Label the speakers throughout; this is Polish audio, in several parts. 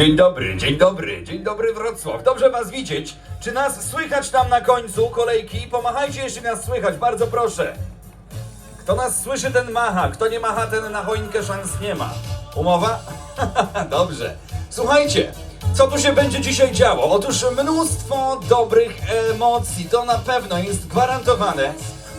Speaker 1: Dzień dobry, dzień dobry, dzień dobry Wrocław. Dobrze was widzieć. Czy nas słychać tam na końcu kolejki? Pomachajcie, jeśli nas słychać, bardzo proszę. Kto nas słyszy, ten macha. Kto nie macha, ten na choinkę szans nie ma. Umowa? Dobrze. Słuchajcie, co tu się będzie dzisiaj działo? Otóż mnóstwo dobrych emocji, to na pewno jest gwarantowane,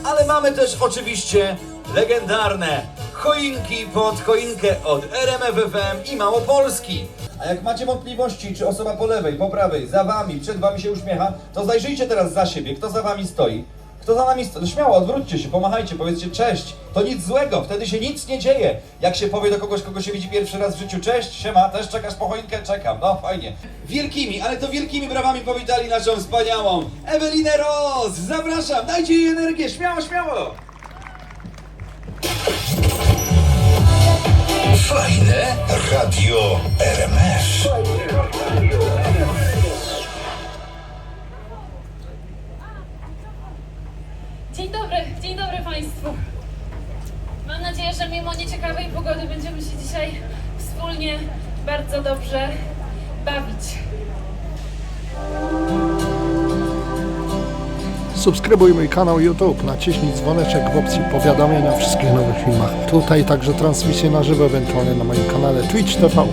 Speaker 1: ale mamy też oczywiście legendarne choinki pod choinkę od RMFFM i Małopolski. A jak macie wątpliwości, czy osoba po lewej, po prawej, za wami, przed wami się uśmiecha, to zajrzyjcie teraz za siebie, kto za wami stoi. Kto za nami stoi? Śmiało, odwróćcie się, pomachajcie, powiedzcie cześć. To nic złego, wtedy się nic nie dzieje. Jak się powie do kogoś, kogo się widzi pierwszy raz w życiu, cześć, siema, też czekasz po choinkę? Czekam, no fajnie. Wielkimi, ale to wielkimi brawami powitali naszą wspaniałą Ewelinę Roz. Zapraszam, dajcie jej energię, śmiało, śmiało.
Speaker 2: Fajne radio RMF.
Speaker 3: Subskrybuj mój kanał YouTube, naciśnij dzwoneczek w opcji powiadomień o wszystkich nowych filmach. Tutaj także transmisje na żywo, ewentualnie na moim kanale Twitch TV.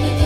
Speaker 4: baby.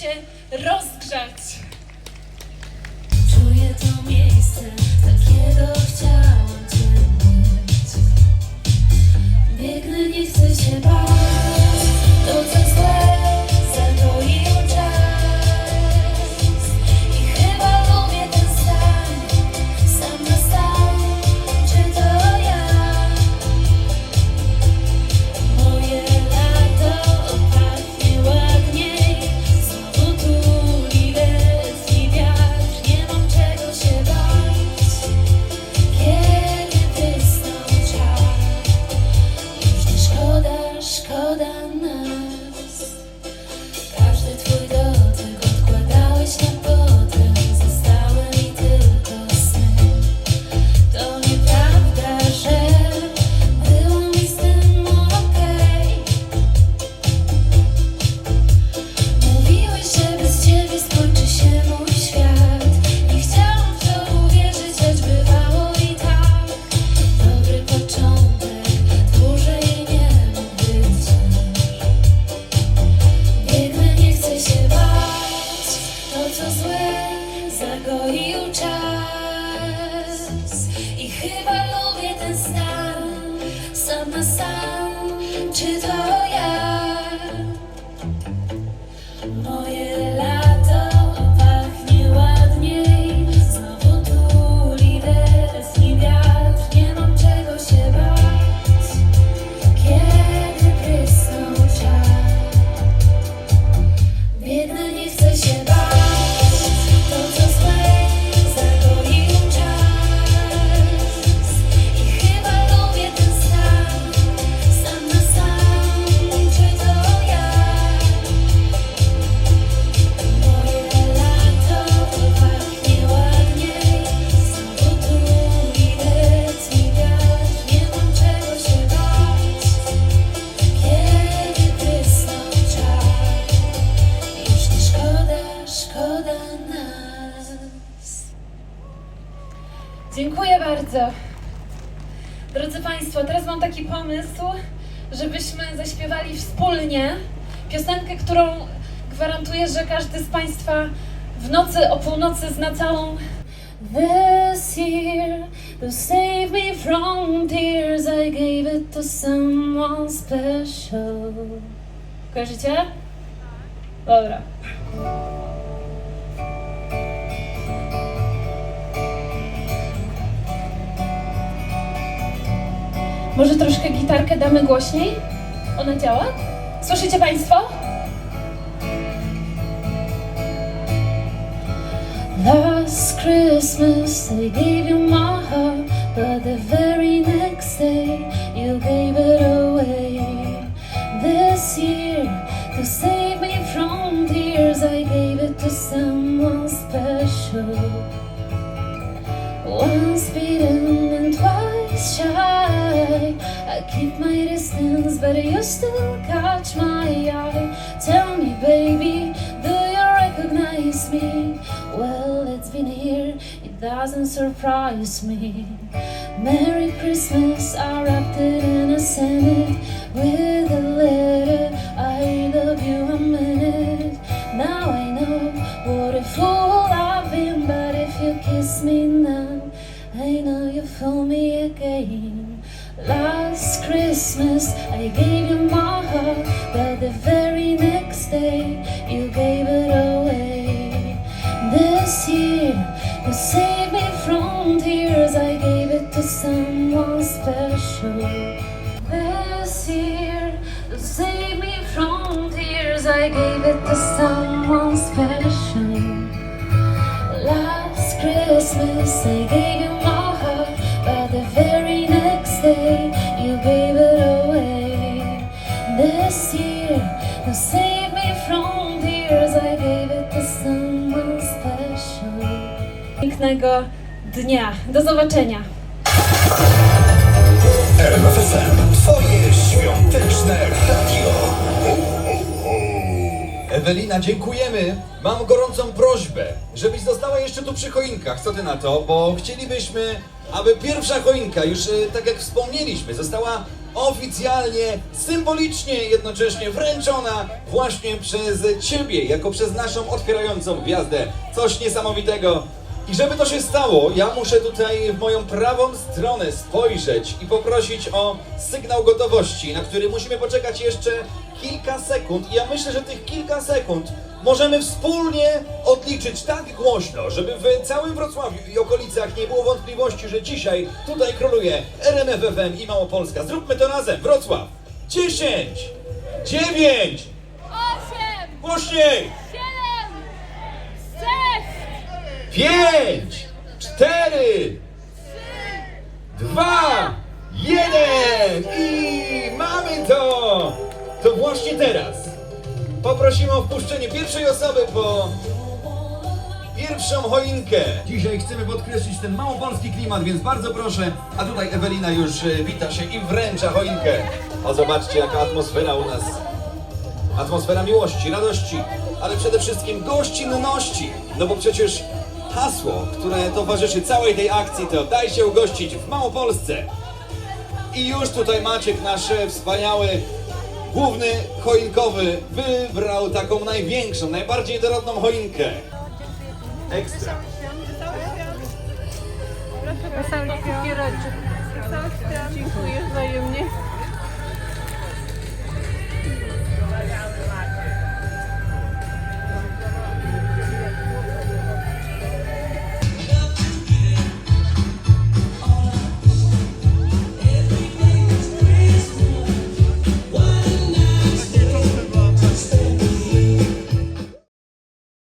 Speaker 4: się rozgrzać. Czuję to miejsce, takiego chciałam cię mieć. Biegnę, nie chcę się bać.
Speaker 3: Dziękuję bardzo. Drodzy Państwo, teraz mam taki pomysł, żebyśmy zaśpiewali wspólnie piosenkę, którą gwarantuję, że każdy z Państwa w nocy o północy zna całą. This year to save me from tears I gave it to someone special. Kojarzycie? Dobra. Może troszkę gitarkę damy głośniej? Ona działa? Słyszycie Państwo? Last Christmas I gave you my heart, but the very next day you gave it away. This year, to save me from tears, I gave it to someone special. I keep my distance, but you still catch my eye. Tell me, baby, do you recognize me? Well, it's been here, it doesn't surprise me. Merry Christmas, I wrapped it and I sent it with a letter. Christmas I gave you my heart, but the very next day you gave it away. This year, to save me from tears, I gave it to someone special. This year, to save me from tears, I gave it to someone special. Last Christmas I gave you Pięknego dnia. Do zobaczenia.
Speaker 5: RMFFM, twoje świąteczne radio.
Speaker 1: Ewelina, dziękujemy. Mam gorącą prośbę, żebyś została jeszcze tu przy choinkach. Co ty na to? Bo chcielibyśmy, aby pierwsza choinka, już e, tak jak wspomnieliśmy, została oficjalnie, symbolicznie jednocześnie wręczona właśnie przez Ciebie, jako przez naszą otwierającą gwiazdę. Coś niesamowitego. I żeby to się stało, ja muszę tutaj w moją prawą stronę spojrzeć i poprosić o sygnał gotowości, na który musimy poczekać jeszcze kilka sekund. I ja myślę, że tych kilka sekund możemy wspólnie odliczyć tak głośno, żeby w całym Wrocławiu i okolicach nie było wątpliwości, że dzisiaj tutaj króluje RMF FM i Małopolska. Zróbmy to razem. Wrocław. 10, 9,
Speaker 3: Osiem,
Speaker 1: głośniej, 5, 4, 2, 1 i mamy to! To właśnie teraz poprosimy o wpuszczenie pierwszej osoby po pierwszą choinkę. Dzisiaj chcemy podkreślić ten małopolski klimat, więc bardzo proszę. A tutaj Ewelina już e, wita się i wręcza choinkę. O, zobaczcie jaka atmosfera u nas. Atmosfera miłości, radości, ale przede wszystkim gościnności. No bo przecież hasło, które towarzyszy całej tej akcji to daj się ugościć w Małopolsce. I już tutaj Maciek, nasz wspaniały główny choinkowy, wybrał taką największą, najbardziej dorodną choinkę. Ekstra.
Speaker 6: Wesołych. Dziękuję wzajemnie.